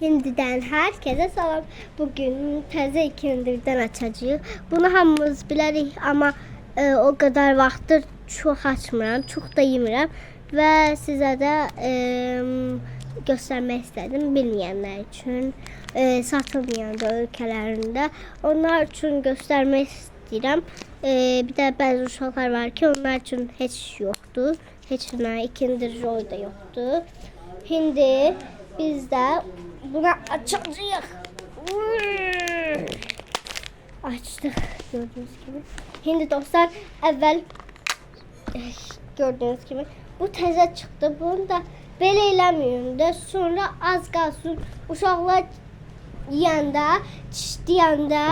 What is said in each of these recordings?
Şimdiden herkese salam. Bugün təzə ikindirdən açacağıq. Bunu hamımız bilərik, amma e, o qədər vaxtdır çox açmıram, çox da yemirəm və sizə də e, göstərmək istədim bilməyənlər üçün. E, satılmayan da ölkələrində onlar üçün göstərmək istəyirəm. E, bir də bəzi uşaqlar var ki, onlar üçün heç yoxdur. Heç nə ikindir rol da yoxdur. Hindi biz de buna açacağız. Açtık gördüğünüz gibi. Şimdi dostlar evvel eh, gördüğünüz gibi bu təzə çıxdı. Bunu da belə eləməyin də sonra az qalsın uşaqlar yeyəndə, çişləyəndə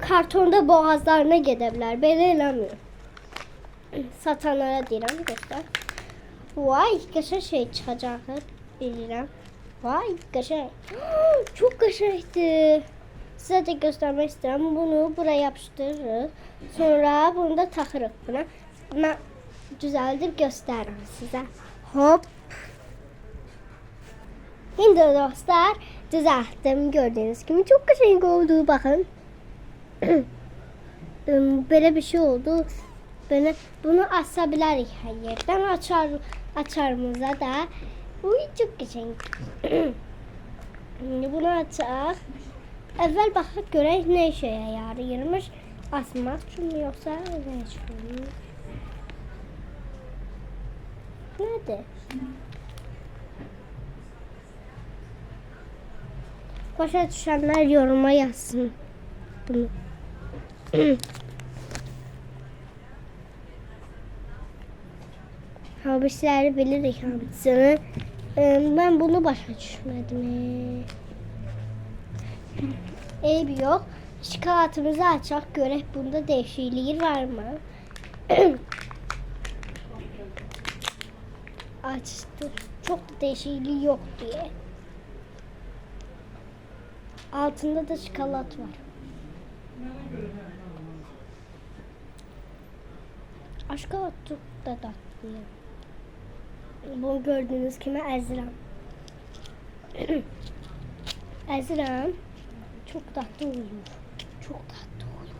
kartonda boğazlarına gedə bilər. Belə eləməyin. Satanlara deyirəm dostlar. Vay qəşəng şey çıxacağı bilirəm. Vay qəşəng. Çok qəşəngdir. Sizə də göstərmək istəyirəm. Bunu buraya yapışdırırıq. Sonra bunu da taxırıq buna. Mən düzəldib göstərirəm sizə. Hop. İndi dostlar düzəltdim. Gördüyünüz kimi çok qəşəng oldu. Üm, Belə bir şey oldu. Böyle bunu asa bilərik hər yerdən. Açar açarımıza da. Uy çok qəşəng. Şimdi bunu açaq. Əvvəl baxaq görək nə işə yarayırmış. Asmaq üçün mü yoxsa nə üçün? Nədir? Başa düşənlər yoruma yazsın bunu. Hamisiləri bilirik hamısını. Ben bunu başa düşmedim. Eybi yok. Şokolatımızı açaq görək bunda dəyişikliyi var mı? Açtı. Çok da değişikliği yok diye. Altında da şokolat var. Şokolat çok da tatlı. Bunu gördüğünüz kimi əzirəm. əzirəm. Çox dadlı olur. Çox dadlı olur.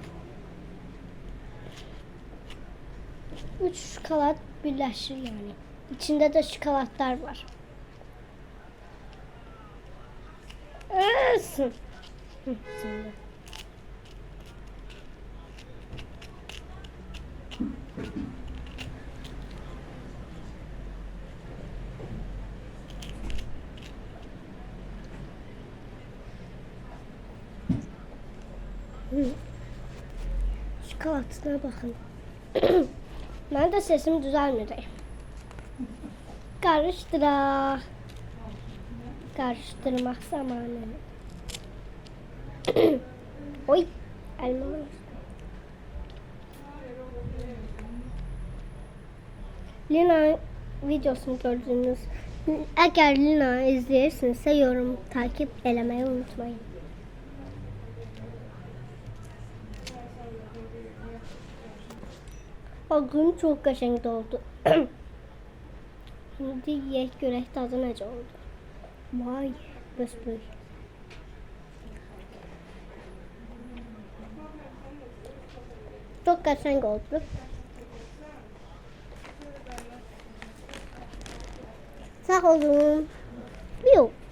Üç şokolad birləşir yani. İçində də şokoladlar var. Ölsün. Hı, sen de. Şokolatına bakın. ben de sesim düzelmedi. Karıştıra. Karıştırmak zamanı. Oy. Elma. Lina videosunu gördünüz. Eğer Lina izleyirsinizse yorum takip eləməyi unutmayın. O gün çok qəşəng oldu. Şimdi yiyək görək dadı necə oldu. Vay, bəs böyük. Çok qəşəng oldu. Sağ olun. Yok.